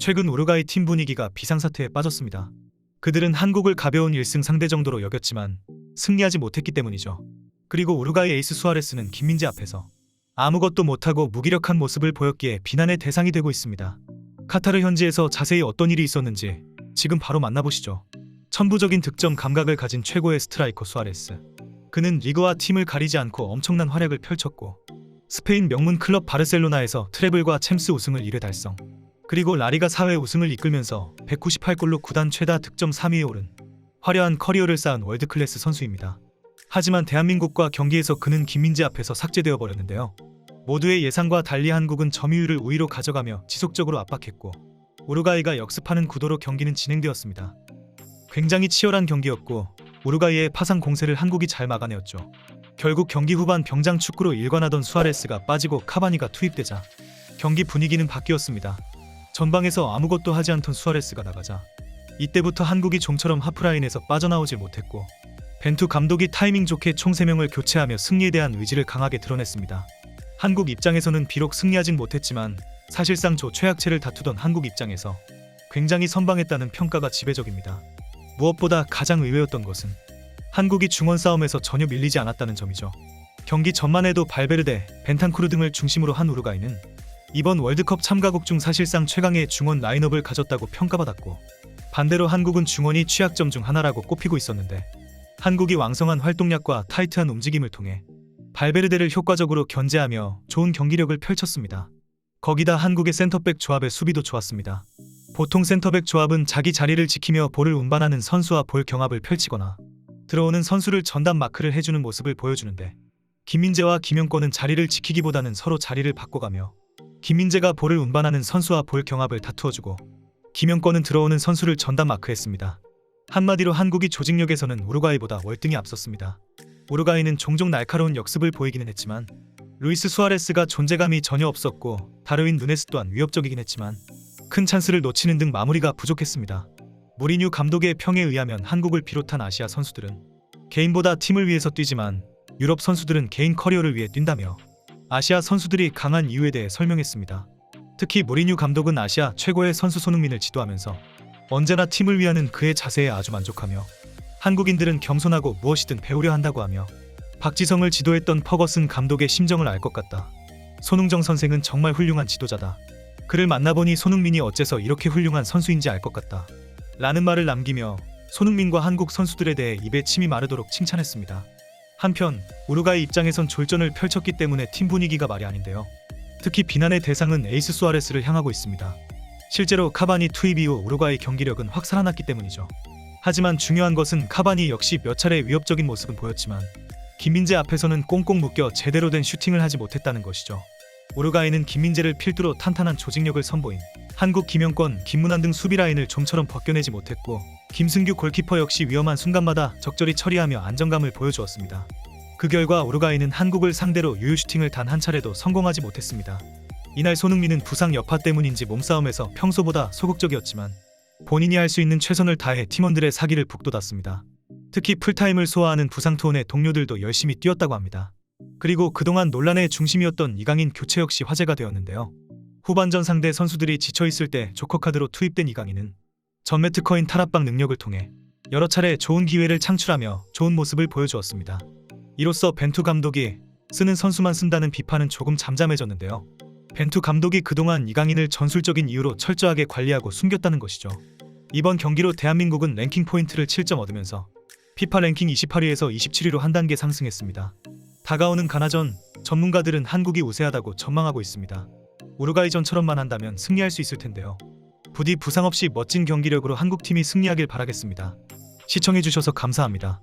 최근 우루과이 팀 분위기가 비상사태에 빠졌습니다. 그들은 한국을 가벼운 1승 상대 정도로 여겼지만 승리하지 못했기 때문이죠. 그리고 우루과이 에이스 수아레스는 김민재 앞에서 아무것도 못하고 무기력한 모습을 보였기에 비난의 대상이 되고 있습니다. 카타르 현지에서 자세히 어떤 일이 있었는지 지금 바로 만나보시죠. 천부적인 득점 감각을 가진 최고의 스트라이커 수아레스. 그는 리그와 팀을 가리지 않고 엄청난 활약을 펼쳤고 스페인 명문 클럽 바르셀로나에서 트래블과 챔스 우승을 이래 달성. 그리고 라리가 4회 우승을 이끌면서 198골로 구단 최다 득점 3위에 오른 화려한 커리어를 쌓은 월드클래스 선수입니다. 하지만 대한민국과 경기에서 그는 김민재 앞에서 삭제되어 버렸는데요. 모두의 예상과 달리 한국은 점유율을 우위로 가져가며 지속적으로 압박했고 우루과이가 역습하는 구도로 경기는 진행되었습니다. 굉장히 치열한 경기였고 우루과이의 파상 공세를 한국이 잘 막아내었죠. 결국 경기 후반 병장 축구로 일관하던 수아레스가 빠지고 카바니가 투입되자 경기 분위기는 바뀌었습니다. 전방에서 아무것도 하지 않던 수아레스가 나가자 이때부터 한국이 좀처럼 하프라인에서 빠져나오질 못했고 벤투 감독이 타이밍 좋게 총 3명을 교체하며 승리에 대한 의지를 강하게 드러냈습니다. 한국 입장에서는 비록 승리하진 못했지만 사실상 조 최악체를 다투던 한국 입장에서 굉장히 선방했다는 평가가 지배적입니다. 무엇보다 가장 의외였던 것은 한국이 중원 싸움에서 전혀 밀리지 않았다는 점이죠. 경기 전만 해도 발베르데, 벤탄쿠르 등을 중심으로 한 우루과이는 이번 월드컵 참가국 중 사실상 최강의 중원 라인업을 가졌다고 평가받았고 반대로 한국은 중원이 취약점 중 하나라고 꼽히고 있었는데 한국이 왕성한 활동량과 타이트한 움직임을 통해 발베르데를 효과적으로 견제하며 좋은 경기력을 펼쳤습니다. 거기다 한국의 센터백 조합의 수비도 좋았습니다. 보통 센터백 조합은 자기 자리를 지키며 볼을 운반하는 선수와 볼 경합을 펼치거나 들어오는 선수를 전담 마크를 해주는 모습을 보여주는데 김민재와 김영권은 자리를 지키기보다는 서로 자리를 바꿔가며 김민재가 볼을 운반하는 선수와 볼 경합을 다투어주고 김영권은 들어오는 선수를 전담 마크했습니다. 한마디로 한국이 조직력에서는 우루과이보다 월등히 앞섰습니다. 우루과이는 종종 날카로운 역습을 보이기는 했지만 루이스 수아레스가 존재감이 전혀 없었고 다르윈 누네스 또한 위협적이긴 했지만 큰 찬스를 놓치는 등 마무리가 부족했습니다. 무리뉴 감독의 평에 의하면 한국을 비롯한 아시아 선수들은 개인보다 팀을 위해서 뛰지만 유럽 선수들은 개인 커리어를 위해 뛴다며 아시아 선수들이 강한 이유에 대해 설명했습니다. 특히 무리뉴 감독은 아시아 최고의 선수 손흥민을 지도하면서 언제나 팀을 위하는 그의 자세에 아주 만족하며 한국인들은 겸손하고 무엇이든 배우려 한다고 하며 박지성을 지도했던 퍼거슨 감독의 심정을 알 것 같다. 손흥정 선생은 정말 훌륭한 지도자다. 그를 만나보니 손흥민이 어째서 이렇게 훌륭한 선수인지 알 것 같다. 라는 말을 남기며 손흥민과 한국 선수들에 대해 입에 침이 마르도록 칭찬했습니다. 한편 우루과이 입장에선 졸전을 펼쳤기 때문에 팀 분위기가 말이 아닌데요. 특히 비난의 대상은 에이스 수아레스를 향하고 있습니다. 실제로 카바니 투입 이후 우루과이 경기력은 확 살아났기 때문이죠. 하지만 중요한 것은 카바니 역시 몇 차례 위협적인 모습은 보였지만 김민재 앞에서는 꽁꽁 묶여 제대로 된 슈팅을 하지 못했다는 것이죠. 우루과이는 김민재를 필두로 탄탄한 조직력을 선보인 한국 김영권, 김문환 등 수비 라인을 좀처럼 벗겨내지 못했고 김승규 골키퍼 역시 위험한 순간마다 적절히 처리하며 안정감을 보여주었습니다. 그 결과 우루과이는 한국을 상대로 유효 슈팅을 단 한 차례도 성공하지 못했습니다. 이날 손흥민은 부상 여파 때문인지 몸싸움에서 평소보다 소극적이었지만 본인이 할 수 있는 최선을 다해 팀원들의 사기를 북돋았습니다. 특히 풀타임을 소화하는 부상 투혼의 동료들도 열심히 뛰었다고 합니다. 그리고 그동안 논란의 중심이었던 이강인 교체 역시 화제가 되었는데요. 후반전 상대 선수들이 지쳐 있을 때 조커 카드로 투입된 이강인은 전매 특허인 탈압박 능력을 통해 여러 차례 좋은 기회를 창출하며 좋은 모습을 보여주었습니다. 이로써 벤투 감독이 쓰는 선수만 쓴다는 비판은 조금 잠잠해졌는데요. 벤투 감독이 그동안 이강인을 전술적인 이유로 철저하게 관리하고 숨겼다는 것이죠. 이번 경기로 대한민국은 랭킹 포인트를 7점 얻으면서 피파 랭킹 28위에서 27위로 한 단계 상승했습니다. 다가오는 가나전 전문가들은 한국이 우세하다고 전망하고 있습니다. 우루과이전처럼만 한다면 승리할 수 있을 텐데요. 부디 부상 없이 멋진 경기력으로 한국팀이 승리하길 바라겠습니다. 시청해주셔서 감사합니다.